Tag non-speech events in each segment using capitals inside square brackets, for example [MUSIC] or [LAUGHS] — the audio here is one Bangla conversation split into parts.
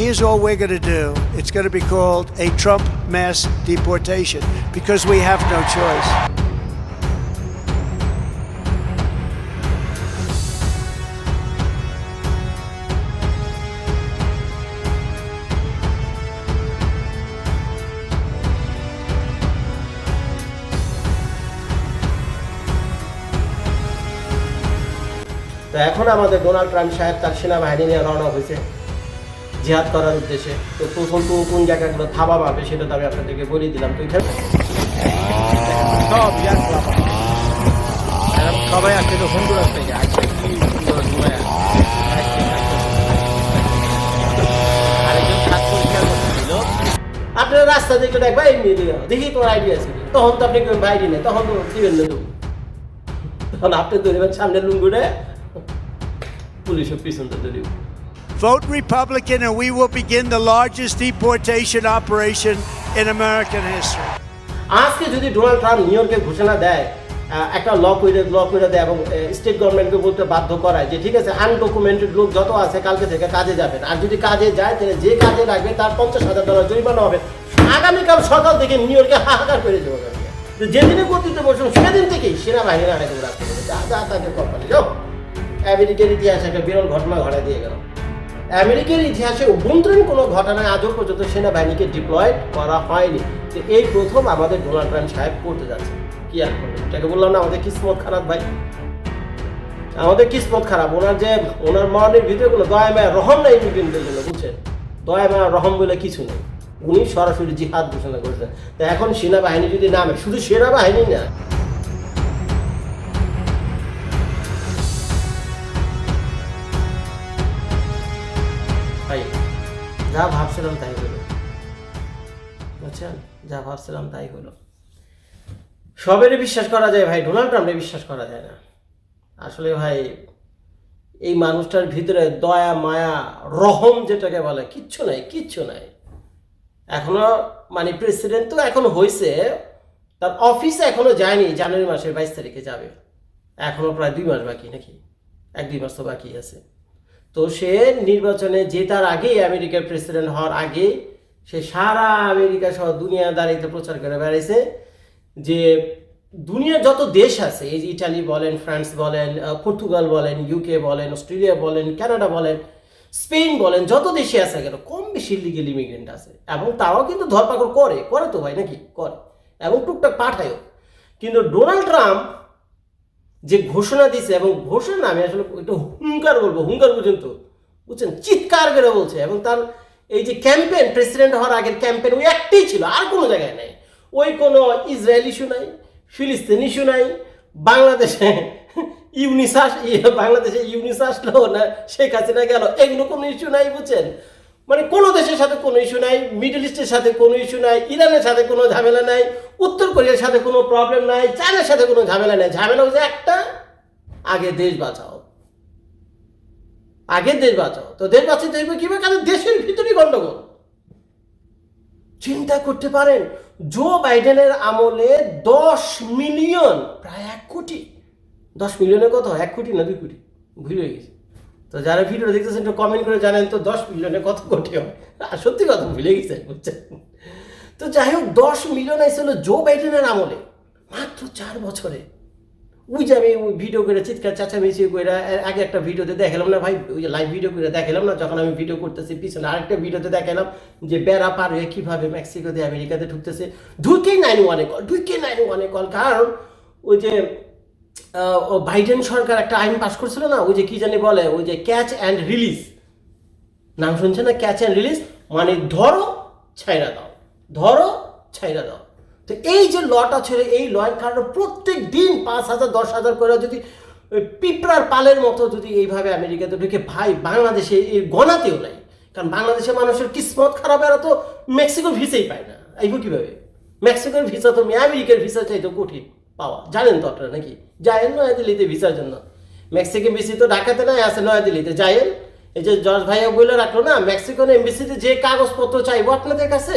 here's all we're going to do it's going to be called a Trump mass deportation because we have no choice. তো এখন আমাদের ডোনাল্ড ট্রাম্প সাহেব তার সেনাবাহিনী নিয়ে রওনা হয়েছে জিহাদ করার উদ্দেশ্যে। তো তো কোন জায়গাগুলো থাবা পাবে সেটা তো আমি আপনাদেরকে বলে দিলাম। তো ইয়ার সবাই আসছে তো হন্ডুরাস থেকে। আসছে আপনার রাস্তা দেখে দেখবা, এমনি দেখি তোমার আইডিয়া আছে তখন তো আপনি বাইরে নেই। তখন তো দিবেন না তখন আপনি ধরবেন সামনে লুঙ্গুরে পুলিশের পিছনটা ধরিব Vote Republican, and we will begin the largest deportation operation in American history. আজকে যদি ডোনাল্ড ট্রাম্প নিউ ইয়র্কে ঘোষণা দেয় একটা ল করে ল করে দেয় এবং স্টেট গভর্নমেন্টকে বলতে বাধ্য করায় যে ঠিক আছে আনডকুমেন্টেড লোক যত আছে কালকে থেকে কাজে যাবেন। আর যদি কাজে যায় তাহলে যে কাজে লাগবে তার পঞ্চাশ হাজার ডলার জরিমানা হবে। আগামীকাল সকাল থেকে নিউ ইয়র্কে হাহাকার করে দেবো যেদিনে কর্তৃত্ব বসুন সেদিন থেকেই সেনাবাহিনী আগে রাখতে যা যা তাকে কোম্পানি যাও। আমেরিকার ইতিহাসে একটা বিরল ঘটনা ঘটা দিয়ে গেল। আমেরিকার ইতিহাসে অভ্যন্তরীণ কোনো ঘটনায় আজও পর্যন্ত সেনাবাহিনীকে ডিপ্লয়েড করা হয়নি। যে এই প্রথম আমাদের ডোনাল্ড ট্রাম্প সাহেব করতে যাচ্ছে। কি আর করবে? এটাকে বললাম না, আমাদের কিসমত খারাপ ভাই। আমাদের কিসমত খারাপ। ওনার যে, ওনার মনের ভিতরে কোনো দয়া মায়া রহম নাই ইমিগ্রেন্টদের জন্য বুঝছেন? দয়া মায়া রহম বলে কিছু নেই। উনি সরাসরি জিহাদ ঘোষণা করেছেন। তা এখন সেনাবাহিনী যদি নামে, শুধু সেনাবাহিনী না যা ভাবছিলাম তাই হলো। বুঝছেন? যা ভাবছিলাম তাই হলো। সবেরই বিশ্বাস করা যায় ভাই, ডোনাল্ড ট্রাম্পে বিশ্বাস করা যায় না। আসলে ভাই, এই মানুষটার ভিতরে দয়া, মায়া, রহম যেটাকে বলে, কিচ্ছু নাই কিচ্ছু নাই। এখনও মানে প্রেসিডেন্ট তো এখন হয়েছে তার অফিসে এখনও যায়নি, জানুয়ারি মাসের বাইশ তারিখে যাবে। এখনও প্রায় দুই মাস বাকি নাকি? এক দুই মাস তো বাকি আছে। তো সে নির্বাচনে জেতার আগেই আমেরিকার প্রেসিডেন্ট হওয়ার আগে সে সারা আমেরিকা সহ দুনিয়া দাঁড়িয়ে প্রচার করে বেড়াইছে যে দুনিয়ার যত দেশ আছে, এই ইটালি বলেন, ফ্রান্স বলেন পর্তুগাল বলেন ইউকে বলেন, অস্ট্রেলিয়া বলেন, কানাডা বলেন, স্পেন বলেন, যত দেশে আছে কেন, কম বেশি লিগেল ইমিগ্রেন্ট আছে। এবং তারাও কিন্তু ধরপাকড় করে করে তো ভাই নাকি? করে। এবং টুকটাক পাঠায়ও। কিন্তু ডোনাল্ড ট্রাম্প যে ঘোষণা দিছে এবং ঘোষণা আমি আসলে একটু হুঙ্কার বলব হুঙ্কার পর্যন্ত বুঝছেন? চিৎকার করে বলছে এবং তার এই যে ক্যাম্পেন প্রেসিডেন্ট হওয়ার আগের ক্যাম্পেন ওই একটাই ছিল আর কোনো জায়গায় নেই। ওই কোনো ইসরায়েল ইস্যু নাই ফিলিস্তিন ইস্যু নাই বাংলাদেশে ইউনিসাস ইয়ে, বাংলাদেশে ইউনিস আসলো না শেখ হাসিনা গেল এগুলো কোনো ইস্যু নাই বুঝছেন? মানে কোনো দেশের সাথে কোনো ইস্যু নাই, মিডল ইস্টের সাথে কোনো ইস্যু নাই, ইরানের সাথে কোনো ঝামেলা নাই, উত্তর কোরিয়ার সাথে কোনো প্রবলেম নাই, চায়নার সাথে কোনো ঝামেলা নাই। ঝামেলা হচ্ছে একটা, আগে দেশ বাঁচাও। আগে দেশ বাঁচাও। তো দেশ বাঁচাতে হইবে কীভাবে কারণ দেশের ভিতরেই গণ্ডগোল চিন্তা করতে পারেন, জো বাইডেনের আমলে দশ মিলিয়ন, প্রায় এক কোটি। দশ মিলিয়নের কত? এক কোটি না দুই কোটি? ভুলে গেছে। তো যারা ভিডিও দেখতেছেন একটু কমেন্ট করে জানেন তো দশ মিলিয়নে কত কোটি হয় সত্যি কথা ভুলে গেছে বুঝছেন? তো যাই হোক, দশ মিলিয়ন আইছিল জো বাইডেনের আমলে, মাত্র চার বছরে। ওই যে আমি ওই ভিডিও করে চিৎকার চাচামেচি করে আগে একটা ভিডিওতে দেখালাম না ভাই, ওই যে লাইভ ভিডিও করে দেখালাম না, যখন আমি ভিডিও করতেছি, পিছনে আরেকটা ভিডিওতে দেখালাম যে বেড়া পার হয়ে কীভাবে মেক্সিকোতে আমেরিকাতে ঢুকতেছে। ঢুকেই নাইন ওয়ানে কল ঢুকে নাইন ওয়ানে কল কারণ ওই যে বাইডেন সরকার একটা আইন পাশ করছিল না? ওই যে কি জানি বলে, ওই যে ক্যাচ অ্যান্ড রিলিজ নাম শুনছে না? ক্যাচ অ্যান্ড রিলিজ মানে ধরো, ছাইরা দাও। ধরো, ছাইরা দাও। তো এই যে লটা ছিল, এই লয়ের কারণে প্রত্যেক দিন পাঁচ হাজার, দশ হাজার করে যদি পিঁপড়ার পালের মতো যদি এইভাবে আমেরিকাতে ঢুকে, ভাই, বাংলাদেশে এই গণাতেও নাই। কারণ বাংলাদেশের মানুষের কিসমত খারাপ, এরা তো মেক্সিকোর ভিসাই পায় না। আইব কীভাবে? মেক্সিকোর ভিসা তো আমেরিকার ভিসা চাই তো কঠিন। পাওয়া। জানেন তো আপনারা নাকি? যায়েন নয়াদিল্লিতে ভিসার জন্য। মেক্সিকো এমবিসি তো ঢাকাতে নাই, আছে নয়াদিল্লিতে। যায়েন, এই যে জর্জ ভাইয়া বলে রাখল না মেক্সিকোর এমবিসিতে যে কাগজপত্র চাইব আপনাদের কাছে,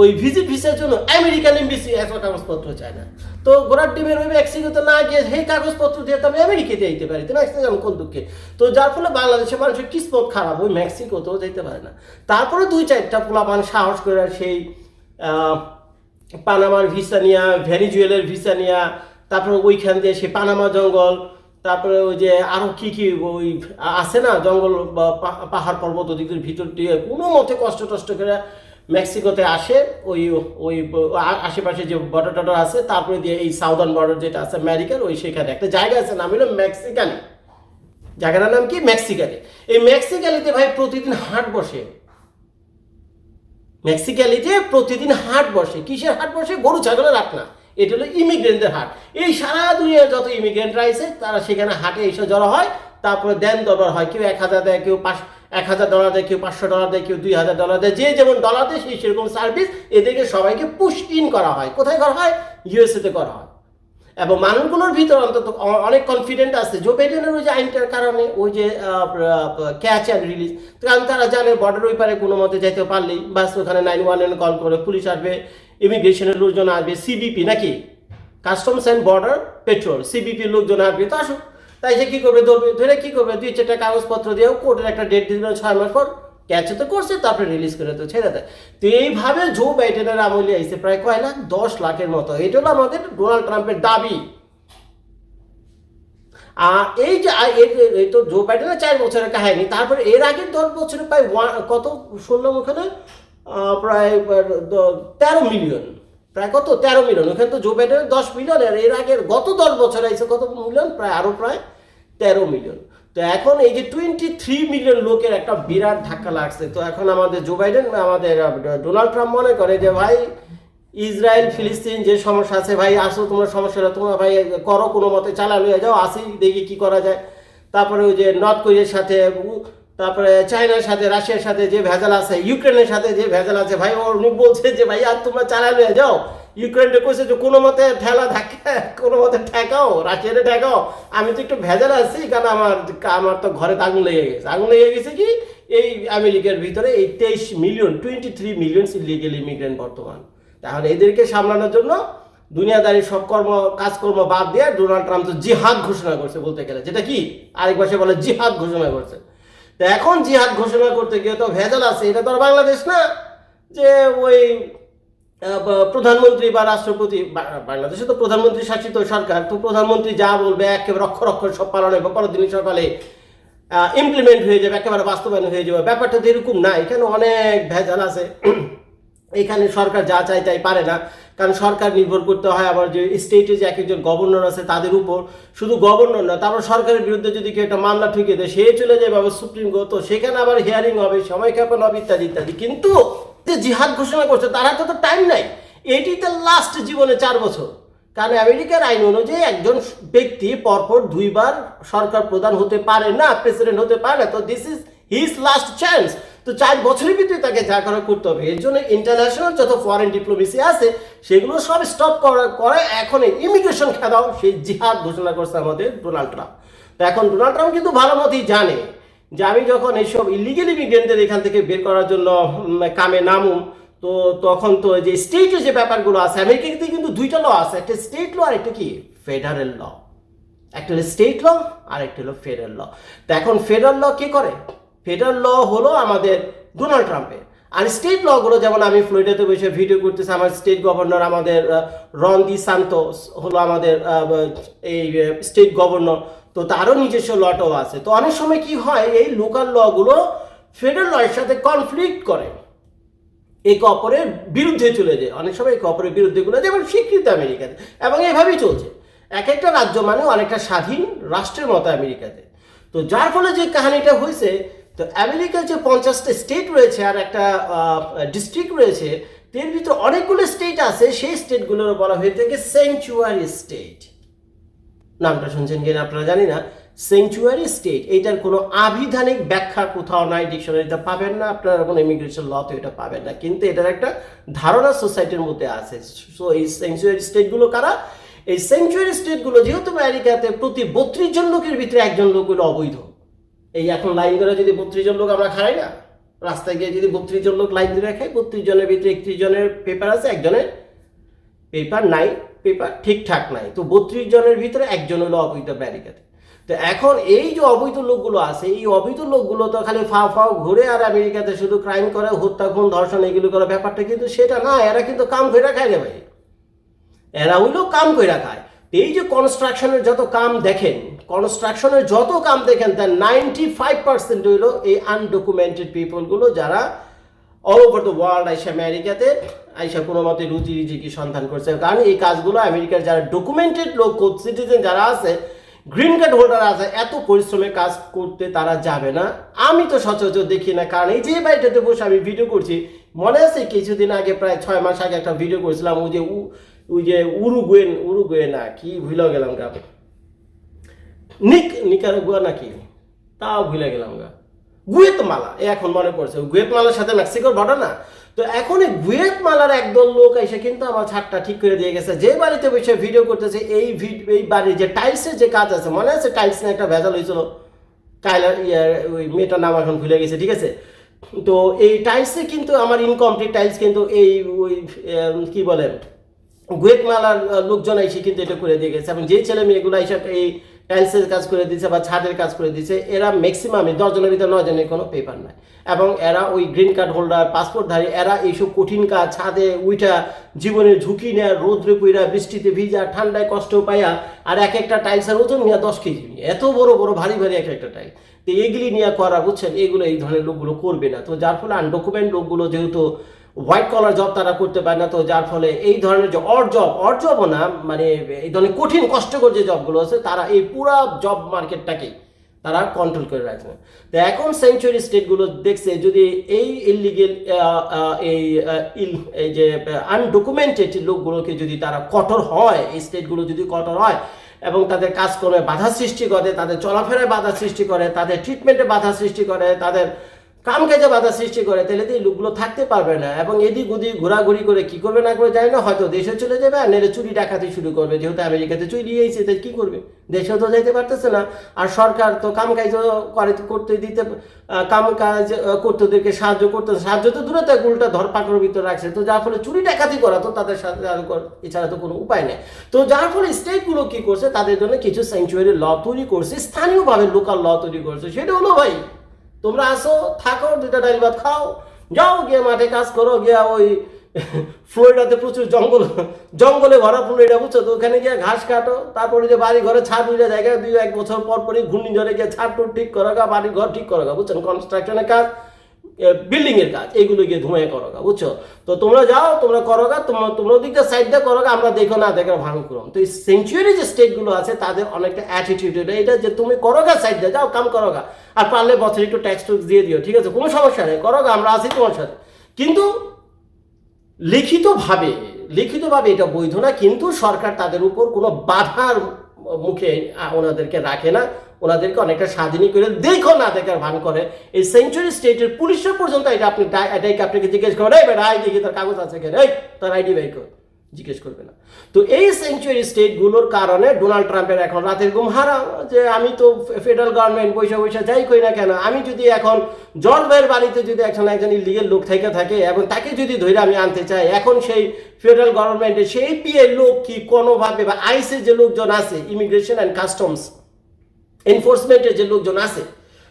ওই ভিজিট ভিসার জন্য আমেরিকান এমবিসি এত কাগজপত্র চায় না। তো গোড়ার ডিমের ওই মেক্সিকোতে না গিয়ে সেই কাগজপত্র দিয়ে তো আমি আমেরিকাতে যেতে পারি। তো মেক্সিকো কোন দুঃখে? তো যার ফলে বাংলাদেশের মানুষের কিসমত খারাপ, ওই মেক্সিকোতেও যেতে পারে না। তারপরে দুই চারটা পোলাপান সাহস করে সেই পানামার ভিসা নিয়া ভ্যানিজুয়েলের ভিসা নিয়া, তারপরে ওইখান দিয়ে সে পানামা জঙ্গল, তারপরে ওই যে আরও কী কী ওই আছে না জঙ্গল বা পাহাড় পর্বত ওদিকের ভিতর দিয়ে কোনো মতে কষ্ট টষ্ট করে মেক্সিকোতে আসে, ওই ওই আশেপাশে যে বর্ডার টর্ডার আছে, তারপরে দিয়ে এই সাউদার্ন বর্ডার যেটা আছে আমেরিকার ওই সেখানে একটা জায়গা আছে, নাম হলো মেক্সিকানি জায়গাটার নাম কি? মেক্সিকানি এই মেক্সিকালিতে ভাই প্রতিদিন হাট বসে। মেক্সিক্যালিতে প্রতিদিন হাট বসে, কিসের হাট বসে? গরু, ছাগলের হাট না। এটা হলো ইমিগ্রেন্টদের হাট। এই সারা দুনিয়ার যত ইমিগ্রেন্ট আছে তারা সেখানে হাটে এসে জড়ো হয়। তারপরে দেন দরবার হয়। কেউ এক হাজার দেয়, কেউ পাঁচ এক হাজার ডলার দেয়, কেউ পাঁচশো ডলার দেয়, কেউ দুই হাজার ডলার দেয়। যে যেমন ডলার দেয়, সেই সেরকম সার্ভিস এদেরকে সবাইকে পুশ ইন করা হয়। কোথায় করা হয়? ইউএসএতে করা হয়। এবং মানুষগুলোর ভিতর অন্তত অনেক কনফিডেন্ট আছে। জো বাইডেনের ওই যে আইনটার কারণে, ওই যে ক্যাচ অ্যান্ড রিলিজ কারণ তারা জানে বর্ডার ওই পারে কোনো মতে যেতে পারলেই, বাস ওখানে নাইন ওয়ান কল করে পুলিশ আসবে ইমিগ্রেশনের লোকজন আসবে সিবিপি নাকি? কাস্টমস অ্যান্ড বর্ডার পেট্রোল সিবিপির লোকজন আসবে, তো আসুক। তাই সে কী করবে, ধরবে, ধরে কী করবে দুই চারটা কাগজপত্র দিয়েও কোর্টের একটা ডেট দিল ছয় মাস পর। ক্যাচে তো করছে, তারপরে রিলিজ করে তো ছেড়ে দেয়। তো এইভাবে জো বাইডেনের আমলে আইসে প্রায় কয় লাখ? দশ লাখের মতো। এটা হলো আমাদের ডোনাল্ড ট্রাম্পের দাবি। আর এই যে এই তো জো বাইডেনের চার বছরের কাহিনী। তারপরে এর আগের দশ বছরে প্রায় কত? শুনলাম ওখানে? প্রায় তেরো মিলিয়ন প্রায় কত? তেরো মিলিয়ন ওখানে তো জো বাইডেনের দশ মিলিয়ন আর এর আগের গত দশ বছর আইসে কত মিলিয়ন প্রায় আরও প্রায় তেরো মিলিয়ন তো এখন এই যে টোয়েন্টি থ্রি মিলিয়ন লোকের একটা বিরাট ধাক্কা লাগছে, তো এখন আমাদের জো বাইডেন আমাদের ডোনাল্ড ট্রাম্প মনে করে যে, ভাই, ইসরায়েল, ফিলিস্তিন যে সমস্যা আছে, ভাই, আসো তোমার সমস্যাটা, তোমার, ভাই, করো কোনো মতে চালা লইয়া যাও, আসি, দেখি কি করা যায়। তারপরে ওই যে নর্থ কোরিয়ার সাথে তারপরে চায়নার সাথে, রাশিয়ার সাথে যে ভেজাল আছে, ইউক্রেনের সাথে যে ভেজাল আছে, ভাই, ওর উনি বলছে যে, ভাই, আর তোমরা চালা নিয়ে যাও। ইউক্রেনটা কইছে যে, কোনো মতে ঠেলা ধাক্কা, কোনো মতে ঠেকাও রাশিয়াতে ঠেকাও। আমি তো একটু ভেজাল আছি, কারণ আমার আমার তো ঘরে আগুন লেগে গেছে। আগুন লেগে গেছে কি? এই আমেরিকার ভিতরে এই তেইশ million twenty three million illegal immigrant বর্তমান। তাহলে এদেরকে সামলানোর জন্য দুনিয়াদারি সব কর্ম, কাজকর্ম বাদ দিয়ে ডোনাল্ড ট্রাম্প তো জিহাদ ঘোষণা করছে বলতে গেলে। যেটা কি? আরেক ভাষায় বলে জিহাদ ঘোষণা করছে। তো এখন জিহাদ ঘোষণা করতে গিয়ে তো ভেজাল আছে, এটা তো আর বাংলাদেশ না। যে ওই প্রধানমন্ত্রী বা রাষ্ট্রপতি বাংলাদেশে তো প্রধানমন্ত্রী শাসিত সরকার, তো প্রধানমন্ত্রী যা বলবে একেবারে অক্ষর অক্ষর সব পালন হবে পরের দিন সকালে ইমপ্লিমেন্ট হয়ে যাবে, একেবারে বাস্তবায়ন হয়ে যাবে। ব্যাপারটা তো এরকম না এখানে অনেক ভেজাল আছে। [CLEARS THROAT] এখানে সরকার যা চায় তাই পারে না। কারণ সরকার নির্ভর করতে হয় আবার যে স্টেটে যে এক একজন গভর্নর আছে তাদের উপর। শুধু গভর্নর না তারপর সরকারের বিরুদ্ধে যদি কেউ একটা মামলা ঠুকিয়ে দেয়, সে চলে যাবে আবার সুপ্রিম কোর্ট তো সেখানে আবার হিয়ারিং হবে, সময় ক্ষেপণ হবে, ইত্যাদি ইত্যাদি। কিন্তু যে জিহাদ ঘোষণা করছে, তার হাতে তো টাইম নাই। এটি তো লাস্ট জীবনে চার বছর। কারণ আমেরিকার আইন অনুযায়ী একজন ব্যক্তি পরপর দুইবার সরকার প্রধান হতে পারে না প্রেসিডেন্ট হতে পারে না। তো this is his last chance তো চার বছরের ভিতরে তাকে যা করা করতে হবে। এর জন্য ইন্টারন্যাশনাল যত ফরেন ডিপ্লোমেসি আছে, সেগুলো সব স্টপ করা, করে এখন ইমিগ্রেশন খেদাও সেই জিহাদ ঘোষণা করছে আমাদের ডোনাল্ড ট্রাম্প তো এখন ডোনাল্ড ট্রাম্প কিন্তু ভালো মতোই জানে যে আমি যখন এইসব ইলিগেল ইমিগ্রেন্টদের এখান থেকে বের করার জন্য কামে নামুম, তো তখন তো যে স্টেটের যে ব্যাপারগুলো আছে, আমেরিকাতে কিন্তু দুইটা ল আছে। একটা স্টেট ল আর একটা কি? ফেডারেল ল একটা হলো স্টেট ল আর একটা হলো ফেডারেল ল তো এখন ফেডারেল ল কি করে? ফেডারেল ল হলো আমাদের ডোনাল্ড ট্রাম্পের আর স্টেট লগুলো যেমন আমি ফ্লোরিডাতে বসে ভিডিও করতেছি, আমার স্টেট গভর্নর আমাদের রন দি সান্তোস হলো আমাদের এই স্টেট গভর্নর তো তারও নিজস্ব লটাও আছে। তো অনেক সময় কি হয়, এই লোকাল লগুলো ফেডারেল লয়ের সাথে কনফ্লিক্ট করে। একে অপরের বিরুদ্ধে চলে যায়। অনেক সময় একে অপরের বিরুদ্ধে গুলো যেমন স্বীকৃত আমেরিকাতে, এবং এভাবেই চলছে। এক একটা রাজ্য মানে অনেকটা স্বাধীন রাষ্ট্রের মতো আমেরিকাতে। তো যার ফলে যে কাহিনীটা হয়েছে তো আমেরিকার যে পঞ্চাশটা স্টেট রয়েছে আর একটা ডিস্ট্রিক্ট রয়েছে, এর ভিতরে অনেকগুলো স্টেট আছে, সেই স্টেটগুলোর বলা হয়ে থাকে সেঞ্চুয়ারি স্টেট নামটা শুনছেন কিনা আপনারা জানি না। সেঞ্চুয়ারি স্টেট এইটার কোনো আবিধানিক ব্যাখ্যা কোথাও নাই ডিকশনারিতে পাবেন না, আপনারা কোনো ইমিগ্রেশন লতে এটা পাবেন না। কিন্তু এটার একটা ধারণা সোসাইটির মধ্যে আছে। সো এই সেঞ্চুয়ারি স্টেটগুলো কারা? এই সেঞ্চুয়ারি স্টেটগুলো যেহেতু আমেরিকাতে প্রতি বত্রিশ জন লোকের ভিতরে একজন লোক হলো অবৈধ। এই এখন লাইন করে যদি বত্রিশ জন লোক আমরা খাই না, রাস্তায় গিয়ে যদি বত্রিশ জন লোক লাইন দিয়ে রাখে বত্রিশ জনের ভিতরে একত্রিশ জনের পেপার আছে, একজনের পেপার নাই পেপার ঠিকঠাক নাই। তো বত্রিশ জনের ভিতরে একজন হলো অবৈধ ব্যারিকেড তো এখন এই যে অবৈধ লোকগুলো আছে, এই অবৈধ লোকগুলো তো খালি ফাও ফাও ঘুরে আর আমেরিকাতে শুধু ক্রাইম করে, হত্যা, খুন, ধর্ষণ, এগুলো করে ব্যাপারটা কিন্তু সেটা না, এরা কিন্তু কাম করে খায় রে ভাই। এরা হইল কাম কইরা খায়। এই যে কনস্ট্রাকশনের যত কাম দেখেন কনস্ট্রাকশনের যত কাম দেখেন, তার নাইনটি ফাইভ পার্সেন্ট হইল এই আনডকুমেন্টেড পিপলগুলো যারা অল ওভার দ্য ওয়ার্ল্ড আইসা আমেরিকাতে, আইসা কোনো মতে রুচি রিজিকি সন্ধান করছে। কারণ এই কাজগুলো আমেরিকার যারা ডকুমেন্টেড লোক সিটিজেন যারা আছে গ্রিন কার্ড হোল্ডার আছে, এত পরিশ্রমে কাজ করতে তারা যাবে না। আমি তো সচরাচর দেখি না, কারণ এই যে বাড়িটাতে বসে আমি ভিডিও করছি, মনে আছে কিছুদিন আগে, প্রায় ছয় মাস আগে একটা ভিডিও করেছিলাম, ওই যে ওই যে উরুগুয়েন উরুগুয়ে না, কি ভুলে গেলাম গা। নিক, নিকারাগুয়া নাকি তাও ভুলে গেলাম গা। গুয়েতমালা এখন মনে পড়ছে গুয়েতমালার সাথে মেক্সিকোর বর্ডার না তো এখন এই গুয়েতমালার একদল লোক এসে কিন্তু আমার ছাদটা ঠিক করে দিয়ে গেছে। যে বাড়িতে বসে ভিডিও করতেছে, এই এই বাড়ির যে টাইলসের যে কাজ আছে, মনে আছে টাইলস নিয়ে একটা ভেজাল হয়েছিল? টাইলার ইয়ার ওই মেয়েটার নাম এখন ভুলে গেছে, ঠিক আছে? তো এই টাইলসে কিন্তু আমার ইনকমপ্লিট টাইলস কিন্তু এই, ওই কি বলেন গুয়েতমালার আহ, লোকজন এসে কিন্তু এটা করে দিয়ে গেছে। এবং যে ছেলে মেয়েগুলো এসে এই টাইলসের কাজ করে দিচ্ছে বা ছাদের কাজ করে দিচ্ছে এরা ম্যাক্সিমামে দশজনের ভিতরে নয় জনের কোনো পেপার নাই। এবং এরা ওই গ্রিন কার্ড হোল্ডার পাসপোর্টধারী এরা এইসব কঠিন কাজ ছাদে উইটা জীবনের ঝুঁকি নেয়া রোদ্রে পুইরা বৃষ্টিতে ভিজা ঠান্ডায় কষ্ট পাইয়া আর এক একটা টাইলসের ওজন নিয়ে দশ কেজি নিয়ে। এত বড় বড় ভারী ভারী এক একটা টাইল। তো এগুলি নিয়ে করা বুঝছেন এগুলো এই ধরনের লোকগুলো করবে না। তো যার ফলে আনডকুমেন্ট লোকগুলো যেহেতু হোয়াইট কলার জব তারা করতে পারে না, তো যার ফলে এই ধরনের যে অর জব অর জবও না মানে এই ধরনের কঠিন, কষ্টকর যে জবগুলো আছে, তারা এই পুরা জব মার্কেটটাকেই তারা কন্ট্রোল করে রাখছে। তো এখন সেঞ্চুরি স্টেটগুলো দেখছে যদি এই ইলিগেল এই এই যে আনডকুমেন্টেড লোকগুলোকে যদি তারা কঠোর হয়, এই স্টেটগুলো যদি কঠোর হয় এবং তাদের কাজকর্মে বাধা সৃষ্টি করে, তাদের চলাফেরায় বাধা সৃষ্টি করে, তাদের ট্রিটমেন্টে বাধা সৃষ্টি করে, তাদের কাম কাজে বাধা সৃষ্টি করে, তাহলে এই লোকগুলো থাকতে পারবে না। এবং এদিক ওদিক ঘোরাঘুরি করে কি করবে না করে যায় না, হয়তো দেশে চলে যাবে আর নেলে চুরি ডাকাতি শুরু করবে। যেহেতু আমেরিকাতে চুরি দিয়েছে তাই কি করবে? দেশেও তো যাইতে পারতেছে না। আর সরকার তো কাম কাজ করে, করতে দিতে কাম কাজ করতে ওদেরকে সাহায্য করতে সাহায্য তো দূরে তাই উল্টা ধরপাকড়ের ভিতরে রাখছে। তো যার ফলে চুরি ডাকাতি করা তো তাদের সাথে এছাড়া তো কোনো উপায় নেই। তো যার ফলে স্টেটগুলো কি করছে? তাদের জন্য কিছু স্যাংচুয়ারি ল তৈরি করছে, স্থানীয়ভাবে লোকাল ল তৈরি করছে। সেটা হলো ভাই তোমরা আসো, থাকো, দুইটা ডাইল ভাত খাও। যাও, গিয়ে মাঠে কাজ করো, গিয়া ওই ফ্লোরিডাতে প্রচুর জঙ্গল, জঙ্গলে ভরা ফ্লোরিডা, বুঝছ তো? ওখানে গিয়ে ঘাস কাটো, তারপরে যে বাড়ি ঘরে ছাদ উঠে জায়গায় দুই এক বছর পর পরই ঘূর্ণিঝড়ে গিয়ে ছাদ টুট ঠিক করা গা বাড়ি ঘর ঠিক করা বুঝছেন? কনস্ট্রাকশনের কাজ। বিল্ডিং এর কাজ এগুলো গিয়ে ধুমাই করো গা বুঝছ? তো তোমরা যাও, তোমরা করো গা তোমরা তোমরা ওদিকটা সাইডটা করো গা আমরা দেখো না, দেখো ভাঙ করম তো এই সেঞ্চুরি যে স্টেটগুলো আছে, তাদের অনেকটা অ্যাটিটিউড এটা যে তুমি করো গা যাও, কাম করো গা আর পারলে বছরে একটু ট্যাক্স টুক্স দিয়ে দিও, ঠিক আছে? কোনো সমস্যা নেই করো গা আমরা আছি তোমার সাথে। কিন্তু লিখিতভাবে লিখিতভাবে এটা বৈধ না, কিন্তু সরকার তাদের উপর কোনো বাধার মুখে ওনাদেরকে রাখে না। ওনাদেরকে অনেকটা স্বাধীনই করে দেখো না দেখার ভান করে। এই সেঞ্চুরি স্টেটের পুলিশের পর্যন্ত এটা আপনি এটাকে আপনাকে জিজ্ঞেস করেন এই বেটা আই দেখি, তোর কাগজ আছে কেন? এই, তোর আইডি বাই কর। জিজ্ঞেস করবে না। তো এই সেঞ্চুরি স্টেটগুলোর কারণে ডোনাল্ড ট্রাম্পের এখন রাতের ঘুম হারাম যে আমি তো ফেডারেল গভর্নমেন্ট পয়সা পয়সা যাই করি না কেন, আমি যদি এখন ভাইয়ের বাড়িতে যদি এখন একজন ইলিগেল লোক থেকে থাকে এবং তাকে যদি ধরে আমি আনতে চাই, এখন সেই ফেডারেল গভর্নমেন্টের সেই পিএ লোক কি কোনোভাবে বা আইসের যে লোকজন আছে ইমিগ্রেশন অ্যান্ড কাস্টমস এনফোর্সমেন্টের যে লোকজন আছে,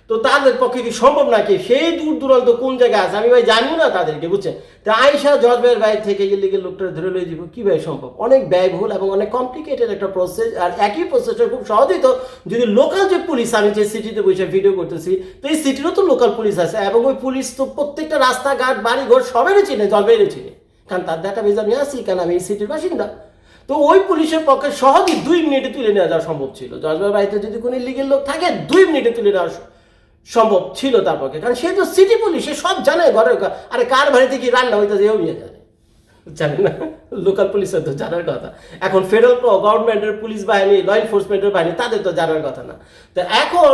তো তাদের পক্ষে কি সম্ভব নাকি? সেই দূর দূরান্ত কোন জায়গায় আছে? আমি ভাই জানিও না তাদেরকে, বুঝছেন? তা আইসা জজবের বাইরে থেকে ইলিগেল লোকটা ধরে লয়ে দিব কি ভাই সম্ভব? অনেক ব্যয়বহুল এবং অনেক কমপ্লিকেটেড একটা প্রসেস আর একই প্রসেসটা খুব সহজেই তো যদি লোকাল যে পুলিশ, আমি যে সিটিতে বসে ভিডিও করতেছি, তো এই সিটিরও তো লোকাল পুলিশ আছে এবং ওই পুলিশ তো প্রত্যেকটা রাস্তাঘাট বাড়ি ঘর সবেরই চিনে জলবাইরে চিনে। কারণ তার ডাটা বেজ আমি আসি কারণ আমি এই সিটির বাসিন্দা। তো ওই পুলিশের পক্ষে সহজেই দুই মিনিটে তুলে নেওয়া যাওয়া সম্ভব ছিল। জজবার বাড়িতে যদি কোনো লিগের লোক থাকে, দুই মিনিটে তুলে নেওয়া সম্ভব ছিল তার পক্ষে। কারণ সে তো সিটি পুলিশ সে সব জানে ঘরে আরে কার বাড়িতে কি রান্না হইতেছে যেও নিয়ে জানে জানি না। লোকাল পুলিশের তো জানার কথা। এখন ফেডারেল গভর্নমেন্টের পুলিশ বাহিনী ল এনফোর্সমেন্টের বাহিনী, তাদের তো জানার কথা না। তো এখন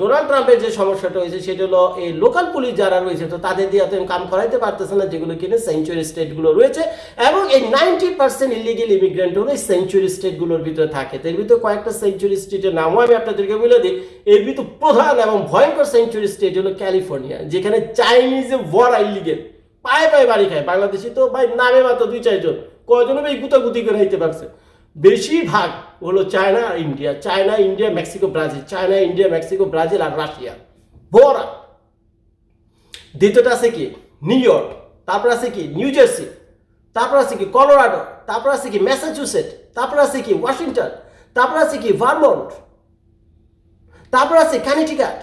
ডোনাল্ড ট্রাম্পের যে সমস্যাটা হয়েছে, সেটা হলো এই লোকাল পুলিশ যারা রয়েছে, তো তাদের দিয়ে তো কাম করাইতে পারতেছে না, যেগুলো কিনে সেঞ্চুরি স্টেটগুলো রয়েছে, এবং এই নাইনটি পার্সেন্ট ইলিগেল ইমিগ্রেন্ট হলো এই সেঞ্চুরি স্টেটগুলোর ভিতরে থাকে। এর ভিতরে কয়েকটা সেঞ্চুরি স্টেটের নামও আমি আপনাদেরকে বলে দিই। এর ভিতরে প্রধান এবং ভয়ঙ্কর সেঞ্চুরি স্টেট হলো ক্যালিফোর্নিয়া যেখানে চাইনিজ ভরা ইলিগেল পায়ে পায়ে বাড়ি খায়, বাংলাদেশি তো ভাই নামে মাত্র দুই, চারজন। কয়জন ভাই গুতাগুতি করে হইতে পারছে। বেশিরভাগ হলো চায়না আর India. China, India, Mexico, Brazil. China, India, Mexico, Brazil আর রাশিয়া। ভরা দ্বিতীয়টা আছে কি? New York. তারপর আছে কি? New Jersey. তারপর আছে কি? কলোরাডো। তারপর আছে কি? ম্যাসাচুসেট তারপর আছে কি? ওয়াশিংটন। তারপর আছে কি? ভারমন্ট। তারপর আছে কানেটিকাট।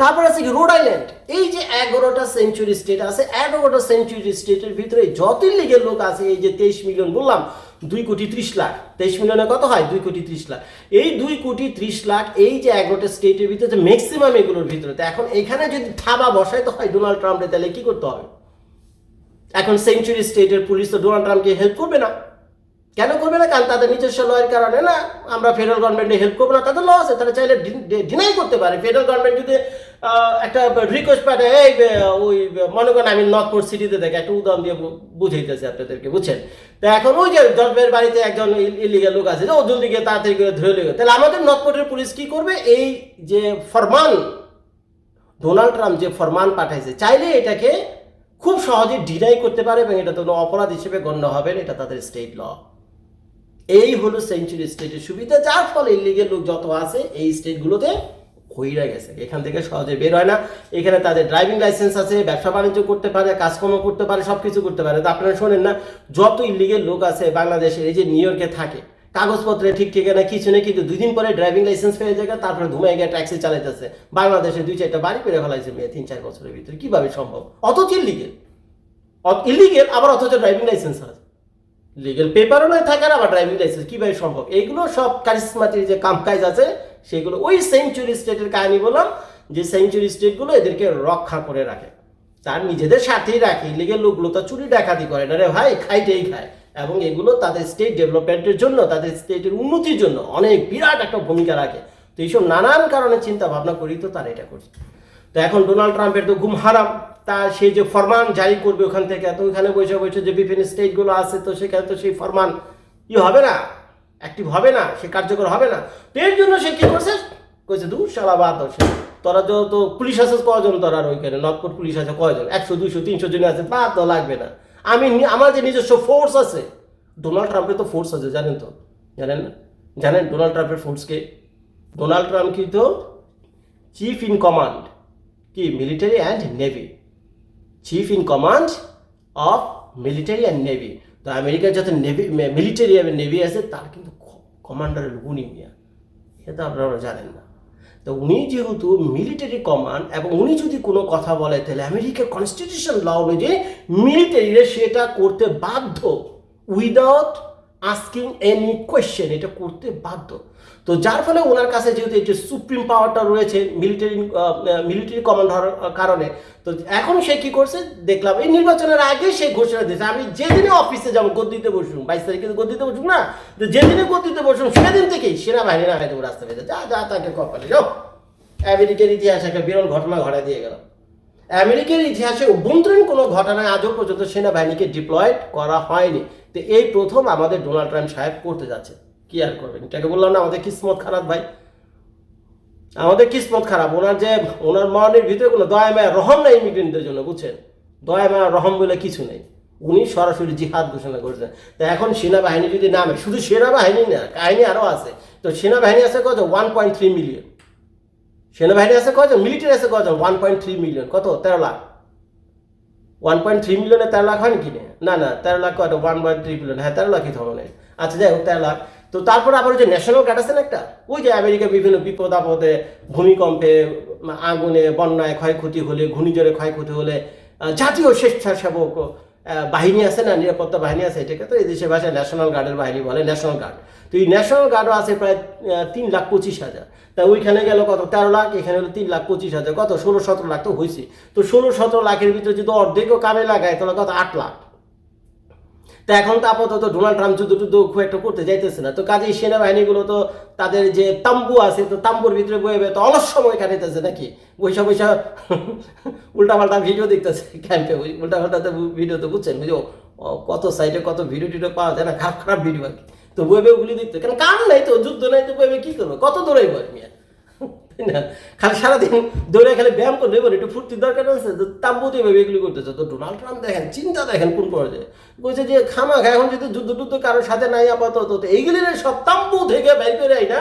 তারপর আছে কি রোড আইল্যান্ড এই যে এগারোটা সেঞ্চুরি স্টেট আছে, এগারোটা সেঞ্চুরি স্টেটের ভিতরে যত লিগের লোক আছে, এই যে তেইশ মিলিয়ন বললাম, দুই কোটি ত্রিশ লাখ। তেইশ মিলিয়নে কত হয়? দুই কোটি ত্রিশ লাখ। এই দুই কোটি ত্রিশ লাখ, এই যে এগারোটা স্টেটের ভিতরে ম্যাক্সিমাম এগুলোর ভিতরে, তো এখন এখানে যদি থাবা বসাইতে হয় ডোনাল্ড ট্রাম্পের তাহলে কি করতে হবে? এখন সেঞ্চুরি স্টেটের পুলিশ তো ডোনাল্ড ট্রাম্পকে হেল্প করবে না। কেন করবে না? কারণ তাদের নিজস্ব লয়ের কারণে না। আমরা ফেডারেল গভর্নমেন্টে হেল্প করব না, তাদের ল আছে তারা চাইলে ডিনাই করতে পারে। ফেডারেল গভর্নমেন্ট যদি একটা রিকোয়েস্ট পাঠায়, এই ওই মনে করেন আমি নর্থপুর সিটিতে দেখে একটা উদাহরণ দিয়ে বুঝাইতেছি আপনাদেরকে, বুঝছেন? তো এখন ওই যে জজবের বাড়িতে একজন ইলিগাল লোক আছে, যে ও জলদি গিয়ে তাড়াতাড়ি করে ধরে লেগে তাহলে আমাদের নর্থপোর্টের পুলিশ কি করবে? এই যে ফরমান, ডোনাল্ড ট্রাম্প যে ফরমান পাঠাইছে, চাইলে এটাকে খুব সহজে ডিনাই করতে পারে এবং এটা তো অপরাধ হিসেবে গণ্য হবে এটা তাদের স্টেট ল এই হলো সেঞ্চুরি স্টেটের সুবিধা, যার ফলে ইলিগেল লোক যত আছে, এই স্টেটগুলোতে হইরা গেছে। এখান থেকে সহজে বের হয় না। এখানে তাদের ড্রাইভিং লাইসেন্স আছে, ব্যবসা বাণিজ্য করতে পারে, কাজকর্ম করতে পারে সব কিছু করতে পারে। তো আপনারা শোনেন না, যত ইলিগেল লোক আছে বাংলাদেশের, এই যে নিউ ইয়র্কে থাকে, কাগজপত্রে ঠিক ঠিকানা কিছু নেই, কিন্তু দুই দিন পরে ড্রাইভিং লাইসেন্স পেয়ে যায়, তারপরে ধুমাই গিয়ে ট্যাক্সি চালাইতেছে। বাংলাদেশে দুই চারটা বাড়ি করে ফেলাইছে মেয়ে, তিন চার বছরের ভিতরে। কীভাবে সম্ভব? অথচ ইলিগেল ইলিগেল আবার অথচ ড্রাইভিং লাইসেন্স আছে। লিগেল পেপারও নয় থাকে আবার ড্রাইভিং লাইসেন্স কীভাবে সম্ভব? এইগুলো সব কারিসমাটির যে কাম কাজ আছে সেগুলো ওই সেঞ্চুরি স্টেটের কাহিনী বললাম, যে সেঞ্চুরি স্টেটগুলো এদেরকে রক্ষা করে রাখে। তার নিজেদের সাথেই রাখে লিগেল লোকগুলো তো চুরি ডাকাতি করে। না রে ভাই, খাইটেই খায়। এবং এগুলো তাদের স্টেট ডেভেলপমেন্টের জন্য, তাদের স্টেটের উন্নতির জন্য অনেক বিরাট একটা ভূমিকা রাখে। তো এইসব নানান কারণে চিন্তা ভাবনা করি তো তারা এটা করছে। তো এখন ডোনাল্ড ট্রাম্পের তো ঘুম হারাম। তার সে যে ফরমান জারি করবে ওখান থেকে তো ওইখানে বসে বসে যে বিভিন্ন স্টেটগুলো আছে, তো সেখানে তো সেই ফরমান ই হবে না। অ্যাক্টিভ হবে না, সে কার্যকর হবে না। তো এর জন্য সে কি করছে? কইছে দু সালা বাদ সে। তোরা তো তো পুলিশ আছে, কয়জন তোরা আর ওইখানে? নর্থপোর্ট পুলিশ আছে কয়জন? একশো, দুইশো, তিনশো জন আছে, বাদ দাও, লাগবে না। আমি আমার যে নিজস্ব ফোর্স আছে ডোনাল্ড ট্রাম্পের তো ফোর্স আছে, জানেন তো? জানেন না? জানেন ডোনাল্ড ট্রাম্পের ফোর্সকে ডোনাল্ড ট্রাম্প কি তো? চিফ ইন কমান্ড কি? Military and navy chief in command of military and navy তো আমেরিকার যত নেভি মিলিটারি এবং নেভি আছে, তার কিন্তু কমান্ডারের উনি মিয়া এটা আপনারা জানেন না। তো উনি যেহেতু মিলিটারি কমান্ড এবং উনি যদি কোনো কথা বলে, তাহলে আমেরিকার কনস্টিটিউশন ল অনুযায়ী মিলিটারিরা সেটা করতে বাধ্য উইদাউট আস্কিং এনি কোয়েশ্চেন এটা করতে বাধ্য। তো যার ফলে ওনার কাছে যেহেতু যে সুপ্রিম পাওয়ারটা রয়েছে মিলিটারি মিলিটারি কমান্ড হওয়ার কারণে, তো এখন সে কি করছে? দেখলাম এই নির্বাচনের আগে সে ঘোষণা দিয়েছে। আমি যেদিনে অফিসে যাব, গদ্দিতে বসুন, বাইশ তারিখে গদ্দিতে বসুন না, তো যেদিনে গদ্দিতে বসুন, সেদিন থেকেই সেনাবাহিনী না দেবো রাস্তা পেতে যা যা, তাকে কপালে যাও। আমেরিকার ইতিহাসে একটা বিরল ঘটনা ঘটা দিয়ে গেল। আমেরিকার ইতিহাসে অভ্যন্তরীণ কোনো ঘটনায় আজও পর্যন্ত সেনাবাহিনীকে ডিপ্লয়েড করা হয়নি। তো এই প্রথম আমাদের ডোনাল্ড ট্রাম্প সাহেব করতে যাচ্ছে। কি আর করবেন? এটাকে বললাম না, আমাদের কিসমত খারাপ ভাই। আমাদের কিসমত খারাপ। ওনার যে, ওনার মনের ভিতরে কোনো দয়া মায়া, রহম নাই ইমিগ্রেন্টদের জন্য, বুঝছেন? দয়া মায়া, রহম বলে কিছু নেই। উনি সরাসরি জিহাদ ঘোষণা করেছেন। তা এখন সেনাবাহিনী যদি নামে, শুধু সেনাবাহিনী না, কাহিনী আরও আছে। তো সেনাবাহিনী আছে কত ওয়ান পয়েন্ট থ্রি মিলিয়ন সেনাবাহিনী আছে কত মিলিটারি আছে কত ওয়ান পয়েন্ট থ্রি মিলিয়ন কত? তেরো লাখ। ওয়ান পয়েন্ট থ্রি মিলিয়নে তেরো লাখ হয় নাকি? না না, তেরো লাখ কত ওয়ান পয়েন্ট থ্রি মিলিয়ন হ্যাঁ তেরো লাখই ধরনের আচ্ছা যাই হোক, তেরো লাখ। তো তারপর আবার ওই যে ন্যাশনাল গার্ড আছে না একটা? ওই যে আমেরিকা বিভিন্ন বিপদ আপদে, ভূমিকম্পে আগুনে, বন্যায় ক্ষয়ক্ষতি হলে, ঘূর্ণিঝড়ে ক্ষয়ক্ষতি হলে জাতীয় স্বেচ্ছাসেবক বাহিনী আছে না, নিরাপত্তা বাহিনী আছে এটাকে? তো এই দেশের ভাষায় ন্যাশনাল গার্ডের বাহিনী বলে ন্যাশনাল গার্ড তো এই ন্যাশনাল গার্ডও আছে প্রায় তিন লাখ পঁচিশ হাজার। তা ওইখানে গেল কত? তেরো লাখ, এখানে হলো তিন লাখ পঁচিশ হাজার। কত? ষোলো, সতেরো লাখ তো হয়েছে তো ষোলো, সতেরো লাখের ভিতরে যদি অর্ধেকও কামে লাগায়, তাহলে কত? আট লাখ। তো এখন তো আপাতত ডোনাল্ড ট্রাম্প যুদ্ধ টুদ্ধ খুব একটা করতে যাইতেছে না। তো কাজেই সেনাবাহিনীগুলো তো তাদের যে তাম্বু আছে, তো তাম্বুর ভিতরে বয়ে বয়ে তো অলস সময় কাটাইতেছে নাকি? বৈশা বৈশা উল্টাপাল্টা ভিডিও দেখতেছে ক্যাম্পে। ওই উল্টাপাল্টা ভিডিও তো বুঝছেন, বুঝো? কত সাইডে কত ভিডিও টিডিও পাওয়া যায় না, খারাপ খারাপ ভিডিও আর কি। তো বয়ে বয়ে ওগুলি দেখতে কারণ কারণ নাই তো, যুদ্ধ নাই তো বয়ে বয়ে কী করব? কত দৌড়াইবো আর মিয়া খালি সারাদিন দৌড়ে খালি ব্যায়াম করলে এবার একটু ফুর্তির দরকার আছে তো তাম্বুতে এভাবে এগুলি করতেছে তো ডোনাল্ড ট্রাম্প দেখেন, চিন্তা দেখেন কোন পর্যায়ে। বলছে যে, খামা এখন যদি যুদ্ধ টুদ্ধ কারোর সাথে নাই আপাতত, তো এইগুলি সব তাম্বু থেকে বের করে না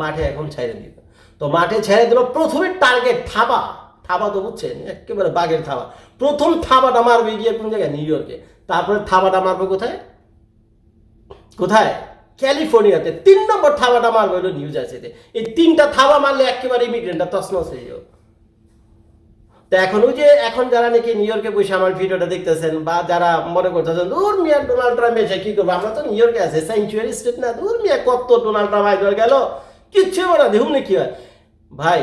মাঠে এখন ছেড়ে দিল তো মাঠে ছেড়ে দিল প্রথমে টার্গেট থাবা। থাবা তো বুঝছেন, একেবারে বাঘের থাবা। প্রথম থাবাটা মারবে গিয়ে কোন জায়গায়? নিউ ইয়র্কে। তারপরে থাবাটা মারবে কোথায়? কোথায়? ক্যালিফোর্নিয়াতে তিন নম্বর থাবাটা মারবে হলো নিউ জার্সিতে। এই তিনটা থাবা মারলে একেবারে ইমিগ্রেন্টটা তসনস হয়ে যাবে। তো এখন ওই যে, এখন যারা নাকি নিউ ইয়র্কে বসে আমার ভিডিওটা দেখতেছেন বা যারা মনে করতেছেন দূর মিয়া, ডোনাল্ড ট্রাম্প এসে কি করব? আমরা তো নিউ ইয়র্কে আছে স্যাংচুয়ারি স্টেট না। দূর মিয়া, কত ডোনাল্ড ট্রাম্প আইডর গেল? কিচ্ছু না, দেখুন কি হয়। ভাই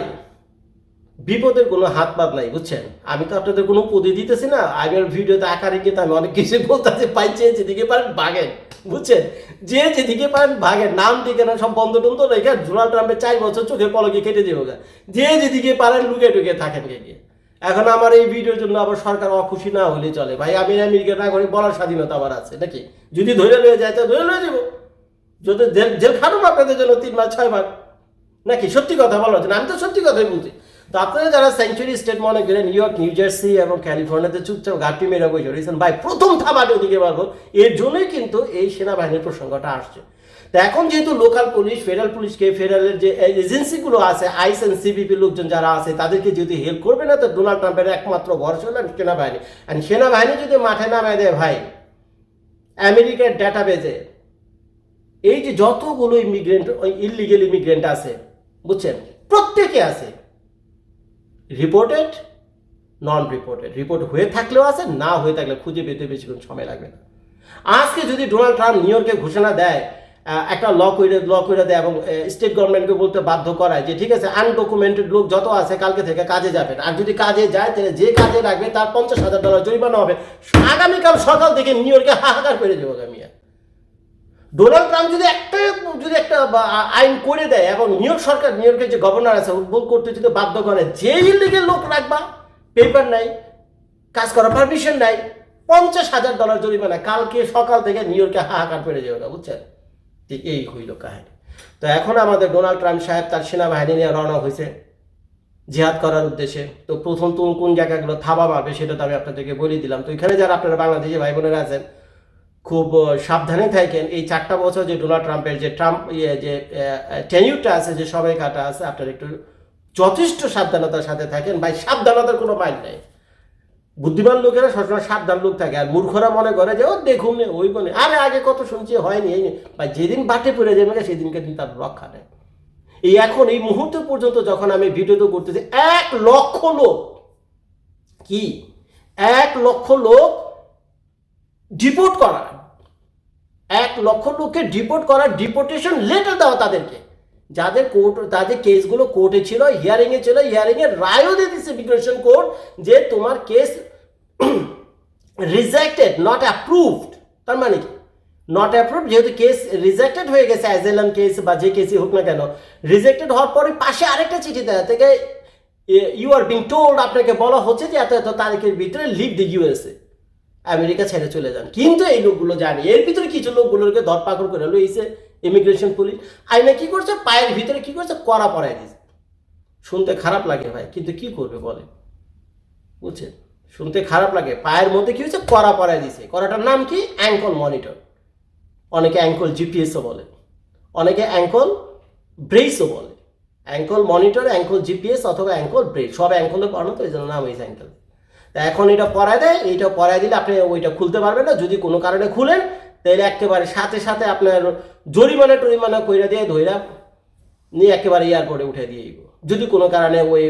বিপদের কোনো হাত পাত নাই বুঝছেন? আমি তো আপনাদের কোনো উপদে দিতেছি না। আগের ভিডিওতে আকারে গিয়ে আমি অনেক কিছু বলতেছি পাইছে, যেদিকে পারেন ভাগেন, বুঝছেন? যে যেদিকে পারেন ভাগেন, নাম দিকে না সব বন্ধ টন্ধ রেখে ডোনাল্ড ট্রাম্পের চার বছর চোখে পলকে কেটে দেবো গা। যে যেদিকে পারেন লুকে টুকে থাকেন গিয়ে এখন আমার এই ভিডিওর জন্য আবার সরকার অখুশি না হলে চলে। ভাই, আমি আমেরিকার নাগরিক, বলার স্বাধীনতা আমার আছে, নাকি? যদি ধরে লয়ে যায়, তো ধরে লয়ে যাব যদি জেল জেল খাটুন আপনাদের জন্য তিন মাস, ছয় মাস। নাকি? সত্যি কথা বলা হচ্ছে না আমি তো সত্যি কথাই বলছি। তো আপনারা যারা সেঞ্চুরি স্টেট মনে করেন নিউ ইয়র্ক নিউ জার্সি এবং ক্যালিফোর্নিয়াতে চুপচাপ ঘাটটি মেরে বসে রয়েছেন, ভাই, প্রথম থাবাটি ওদিকে পারব এর জন্যই কিন্তু এই সেনাবাহিনীর প্রসঙ্গটা আসছে। তো এখন যেহেতু লোকাল পুলিশ ফেডারেল পুলিশকে ফেডারেলের যে এজেন্সিগুলো আছে আইস অ্যান্ড সিবিপি লোকজন যারা আছে, তাদেরকে যদি হেল্প করবে না, তো ডোনাল্ড ট্রাম্পের একমাত্র ভরসা হলো সেনাবাহিনী। আর সেনাবাহিনী যদি মাঠে নামায় দেয়, ভাই, আমেরিকার ডাটাবেজে এই যে যতগুলো ইমিগ্রেন্ট ওই ইলিগেল ইমিগ্রেন্ট আছে, বুঝছেন? প্রত্যেকে আছে। রিপোর্টেড নন রিপোর্টেড রিপোর্ট হয়ে থাকলেও আছে, না হয়ে থাকলে খুঁজে পেতে বেশিক্ষণ সময় লাগবে না। আজকে যদি ডোনাল্ড ট্রাম্প নিউ ইয়র্কে ঘোষণা দেয় একটা ল করে ল করে দেয় এবং স্টেট গভর্নমেন্টকে বলতে বাধ্য করায় যে, ঠিক আছে আনডকুমেন্টেড লোক যত আছে, কালকে থেকে কাজে যাবেন আর যদি কাজে যায়, তাহলে যে কাজে লাগবে, তার পঞ্চাশ হাজার ডলার জরিমানা হবে। আগামীকাল সকাল থেকে নিউ ইয়র্কে হাহাকার করে যাব গামিয়া ডোনাল্ড ট্রাম্প যদি একটা যদি একটা আইন করে দেয় এবং নিউ ইয়র্ক সরকার, নিউ ইয়র্কের যে গভর্নর আছে উদ্বোধ করতে যদি বাধ্য করে যে ইলিগেল লোক রাখবা পেপার নাই, কাজ করার পারমিশন নাই, পঞ্চাশ হাজার ডলার জরিমানা, কালকে সকাল থেকে নিউ ইয়র্কে হাহাকার পেরে যাবে না বুঝছেন? ঠিক এই হইল কাহিনী। তো এখন আমাদের ডোনাল্ড ট্রাম্প সাহেব তার সেনাবাহিনী নিয়ে রওনা হয়েছে, জিহাদ করার উদ্দেশ্যে। তো প্রথম তো কোন জায়গাগুলো থাবা মারবে, সেটা তো আমি আপনাদেরকে বলে দিলাম। তো এখানে যারা আপনারা বাংলাদেশি ভাই বোনেরা আছেন খুব সাবধানে থাকেন। এই চারটা বছর যে ডোনাল্ড ট্রাম্পের যে ট্রাম্প ইয়ে যে টেনিউরটা আছে, যে সময়কাটা আছে, আপনার একটু যথেষ্ট সাবধানতার সাথে থাকেন। ভাই, সাবধানতার কোনো মাইল নেই। বুদ্ধিমান লোকেরা সবসময় সাবধান লোক থাকে। আর মূর্খরা মনে করে যে, ও, দেখুন ওই বনে আরে, আগে কত শুনছি, হয়নি, এই ভাই, যেদিন বাটে পড়ে যাবে সেদিনকে কিন্তু তার রক্ষা নেই এই এখন, এই মুহূর্ত পর্যন্ত যখন আমি ভিডিওতে করতেছি, এক লক্ষ লোক। কি? এক লক্ষ লোক ডিপোর্ট করা এক লক্ষ লোককে ডিপোর্ট করার ডিপোর্টেশন লেটার দেওয়া তাদেরকে। যাদের কোর্ট তাদের কেসগুলো কোর্টে ছিল হিয়ারিংয়ে ছিল হিয়ারিংয়ের রায়ও দিয়ে দিচ্ছে ইমিগ্রেশন কোর্ট যে তোমার কেস রিজেক্টেড নট অ্যাপ্রুভড তার মানে কি? নট অ্যাপ্রুভ যেহেতু কেস রিজেক্টেড হয়ে গেছে অ্যাজেলাম কেস বা যে কেসই হোক না কেন। রিজেক্টেড হওয়ার পরে পাশে আরেকটা চিঠি দেওয়া থেকে ইউ আর বিং টোল্ড আপনাকে বলা হচ্ছে যে এত এত তারিখের ভিতরে লিভ দি ইউএসএ আমেরিকা ছেড়ে চলে যান। কিন্তু এই লোকগুলো জানে। এর ভিতরে কিছু লোকগুলোকে ধরপাকড় করে লইছে ইমিগ্রেশন পুলিশ আইনে কি করছে? পায়ের ভিতরে কি করছে? কড়া পড়াই দিয়েছে। শুনতে খারাপ লাগে ভাই, কিন্তু কি করবে বলে? বুঝছেন? শুনতে খারাপ লাগে। পায়ের মধ্যে কি হয়েছে? কড়া পড়াই দিয়েছে। কড়াটার নাম কি? অ্যাঙ্কল মনিটর অনেকে অ্যাঙ্কল জিপিএসও বলে। অনেকে অ্যাঙ্কল ব্রেসও বলে। অ্যাঙ্কল মনিটর অ্যাঙ্কল জিপিএস অথবা অ্যাঙ্কল ব্রেস সব অ্যাঙ্কলে পড়ানো তো, এই জন্য নাম হয়েছে অ্যাঙ্কল তা এখন এটা পরায় দেয়, এইটা পরায় দিলে আপনি ওইটা খুলতে পারবেন না। যদি কোনো কারণে খুলেন, তাহলে একেবারে সাথে সাথে আপনার জরিমানা টরিমানা কইরা দিয়ে ধইরা নিয়ে একেবারে এয়ারপোর্টে উঠে দিয়ে দিব যদি কোনো কারণে ওই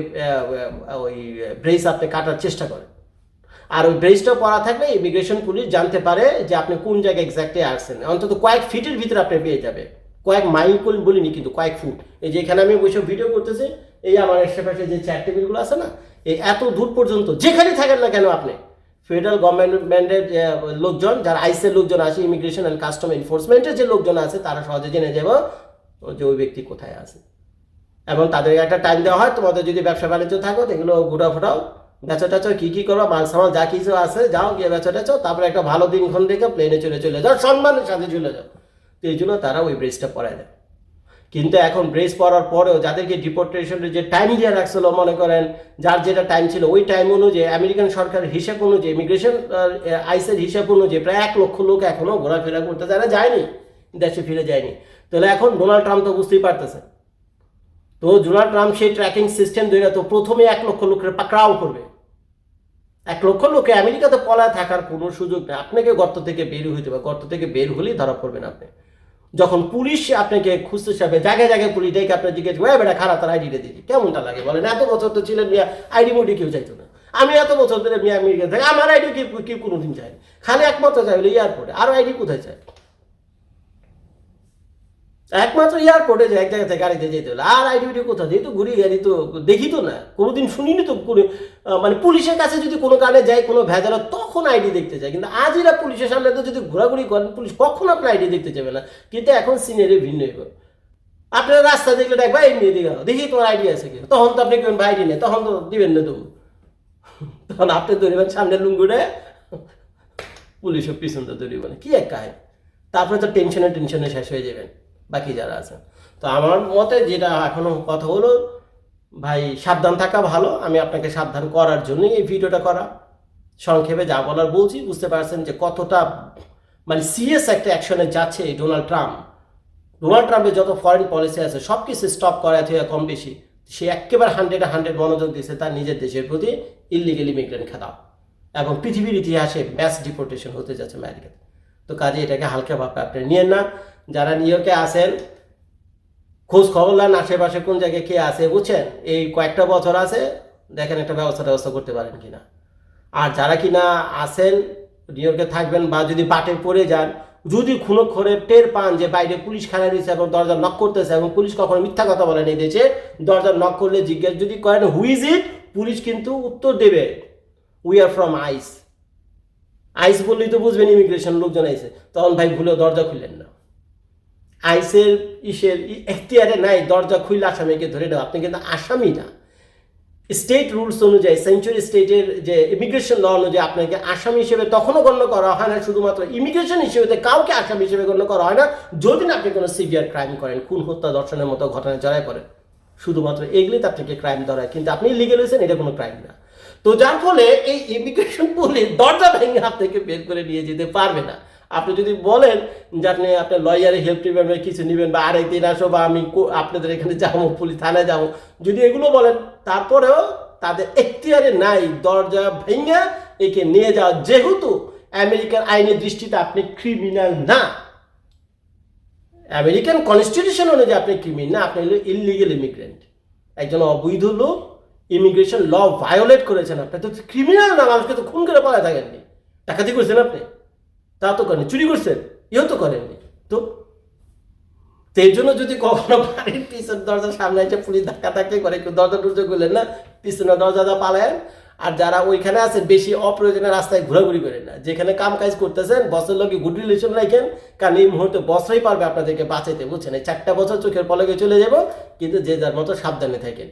ওই ব্রেস আপনি কাটার চেষ্টা করেন। আর ওই ব্রেসটা পরা থাকলে ইমিগ্রেশন পুলিশ জানতে পারে যে আপনি কোন জায়গায় এক্স্যাক্টলি আসছেন। অন্তত কয়েক ফিটের ভিতরে আপনি পেয়ে যাবে। কয়েক মাইল বলিনি কিন্তু কয়েক ফুট। এই যে এখানে আমি বসে ভিডিও করতেছি, এই আমার আশেপাশে যে চেয়ার টেবিলগুলো আছে না এই এত দূর পর্যন্ত যেখানে থাকেন না কেন আপনি? ফেডারেল গভর্নমেন্টের যে লোকজন, যারা আইসের লোকজন আছে ইমিগ্রেশন অ্যান্ড কাস্টম এনফোর্সমেন্টের যে লোকজন আছে, তারা সহজে জেনে যাব যে ওই ব্যক্তি কোথায় আছে। এবং তাদেরকে একটা টাইম দেওয়া হয়, তোমাদের যদি ব্যবসা বাণিজ্য থাকো এগুলো ঘুরা ফোটাও বেচা টেচো, কী কী করো, মাল সামাল, যা কিছু আছে, যাও, গিয়ে বেচা টেচো, তারপরে একটা ভালো দিনক্ষণ দেখে প্লেনে চলে চলে যাও সম্মানের সাথে চলে যাও। তো এই জন্য তারা ওই ব্রেসটা পরায় দেয়। কিন্তু এখন ব্রেস পড়ার পরেও যাদেরকে ডিপোর্টেশনের যে টাইম দিয়ে রাখছিল, মনে করেন, যার যেটা টাইম ছিল, ওই টাইম অনুযায়ী আমেরিকান সরকারের হিসাব অনুযায়ী ইমিগ্রেশন আইসের হিসাব অনুযায়ী প্রায় এক লক্ষ লোক এখনও ঘোরাফেরা করতে যারা যায়নি, দেশে ফিরে যায়নি। তাহলে এখন ডোনাল্ড ট্রাম্প তো বুঝতেই পারতেছে। তো ডোনাল্ড ট্রাম্প সেই ট্র্যাকিং সিস্টেম ধরে তো প্রথমে এক লক্ষ লোকের পাকড়াও করবে। এক লক্ষ লোকে আমেরিকাতে পলায় থাকার কোনো সুযোগ নেই। আপনাকে গর্ত থেকে বের হইতে হবে। গর্ত থেকে বের হলেই ধরা পড়বেন আপনি। যখন পুলিশ আপনাকে খুঁজতে চাবে জায়গায় জায়গায় পুলিশ ডেকে আপনার জিজ্ঞেস করে বেটা, খারাপ তার আইডিটা দিদি কেমনটা লাগে বলেন? এত বছর তো ছিলেন মিয়া আইডি মুডি কেউ চাইতো না। আমি এত বছর ধরে মিয়া আমেরিকা থাকি, আমার আইডি কি কোনো দিন চাই খালি একমাত্র চাইলে এয়ারপোর্টে আরও আইডি কোথায় চায়? একমাত্র এয়ারপোর্টে যে এক জায়গা থেকে গাড়িতে যেতে হলো। আর আইডি ভিডিও কোথাও যেহেতু ঘুরি গাড়ি তো দেখি তো না। কোনোদিন শুনিনি তো কোনো মানে পুলিশের কাছে যদি কোনো কারণে যায়, কোনো ভেজাল, তখন আইডি দেখতে যায়। কিন্তু আজ এরা পুলিশের সামনে তো যদি ঘোরাঘুরি করেন, পুলিশ কখন আপনার আইডি দেখতে যাবে না। কিন্তু এখন সিনিয়রে ভিন্ন হইব আপনার রাস্তা দেখলে দেখবা, এই নিয়ে দিকে দেখি তোমার আইডি আছে কি তখন তো আপনি কেমন আইডি নেই তখন তো দিবেন না তুমি [LAUGHS] তখন আপনি ধরিবেন সামনে লুঙ্গুরে পুলিশও পিছনটা ধরিবেন কি এক কাহিনী। তারপরে তো টেনশনে টেনশনে শেষ হয়ে যাবেন। বাকি যারা আছেন তো আমার মতে যেটা এখনও কথা হলো, ভাই সাবধান থাকা ভালো। আমি আপনাকে সাবধান করার জন্যই এই ভিডিওটা করা। সংক্ষেপে যা বলার বলছি, বুঝতে পারছেন যে কতটা মানে সিরিয়াস একটা অ্যাকশনে যাচ্ছে ডোনাল্ড ট্রাম্প। ডোনাল্ড ট্রাম্পের যত ফরেন পলিসি আছে সব কিছু স্টপ করা থেকে কম বেশি, সে একেবারে হান্ড্রেডে হান্ড্রেড মনোযোগ দিয়েছে তার নিজের দেশের প্রতি ইলিগেল ইমিগ্রেন্ট খেদাও এবং পৃথিবীর ইতিহাসে ম্যাস ডিপোর্টেশন হতে যাচ্ছে আমেরিকাতে। তো কাজে এটাকে হালকা ভাবে আপনি নিয়েন না। যারা ইয়র্কে আসেন খোঁজ খবর নেন আশেপাশে কোন জায়গায় কে আছে, বুঝছেন? এই কয়েকটা বছর আছে, দেখেন একটা ব্যবস্থা ব্যবস্থা করতে পারেন কিনা। আর যারা কিনা আসেন ইয়র্কে থাকবেন বা যদি বাটে পড়ে যান, যদি খুনো খরে টের পান যে বাইরে পুলিশ খানা দিয়েছে এবং দরজা নক করতেছে এবং পুলিশ কখনো মিথ্যা কথা বলে নেই দেশে, দরজা নক করলে জিজ্ঞেস যদি করেন হুইজ ইট পুলিশ কিন্তু উত্তর দেবে উই আর ফ্রম আইস আইস বললেই তো বুঝবেন ইমিগ্রেশন লোকজন আইসে তখন ভাই ভুলেও দরজা খুললেন না। আইসের ইসের এখতিয়ারে নাই, দরজা খুললে আসামিকে ধরে নেওয়া আপনি কিন্তু আসামি না। স্টেট রুলস অনুযায়ী সেঞ্চুরি স্টেটের যে ইমিগ্রেশন ল অনুযায়ী আপনাকে আসামি হিসেবে তখনও গণ্য করা হয় না, শুধুমাত্র ইমিগ্রেশন হিসেবে কাউকে আসামি হিসেবে গণ্য করা হয় না, যদি না আপনি কোনো সিভিয়ার ক্রাইম করেন, খুন, হত্যা দর্শনের মতো ঘটনা জড়ায় পড়েন শুধুমাত্র এগুলিতে আপনাকে ক্রাইম ধরায়, কিন্তু আপনি লিগেল হয়েছেন, এটা কোনো ক্রাইম না। তো যার ফলে এই ইমিগ্রেশন পুলিশ দরজা ভেঙে আপনাকে বের করে নিয়ে যেতে পারবে না। আপনি যদি বলেন যে আপনি আপনার লয়ারের হেল্প নেবেন কিছু নেবেন বা আরেকদিন আসো বা আমি আপনাদের এখানে যাব, পুলিশ থানায় যাব, যদি এগুলো বলেন, তারপরেও তাদের এখতিয়ারে নাই, দরজা ভেঙে একে নিয়ে যাওয়া যেহেতু আমেরিকান আইনের দৃষ্টিতে আপনি ক্রিমিনাল না। আমেরিকান কনস্টিটিউশন অনুযায়ী আপনি ক্রিমিনাল না, আপনি হলো ইলিগেল ইমিগ্রেন্ট একজন অবৈধ লোক ইমিগ্রেশন ল ভায়োলেট করেছেন, আপনি তো ক্রিমিনাল না, মানুষকে তো খুন করে পাওয়া থাকেননি। ডাকাতি করেছেন আপনি? তা তো করেনি চুরি করছেন ইও তো করেননি তো এর জন্য যদি কখনো বাড়ির পিছন দরজার সামনে এসে পুলিশ ধাক্কা ধাক্কি করে কেউ দরজা টরজা করলেন না? পিছনে দরজা দা পালায়েন, আর যারা ওইখানে আছে, বেশি অপ্রয়োজনীয় রাস্তায় ঘোরাঘুরি করেন না। যেখানে কাম কাজ করতেছেন, বসের লোকে গুড রিলেশন রাখেন, কারণ এই মুহূর্তে বসরাই পারবে আপনাদেরকে বাঁচাইতে, বুঝছেন? এই চারটা বছর চোখের পলকে চলে যাব, কিন্তু যে যার মতো সাবধানে থাকেন।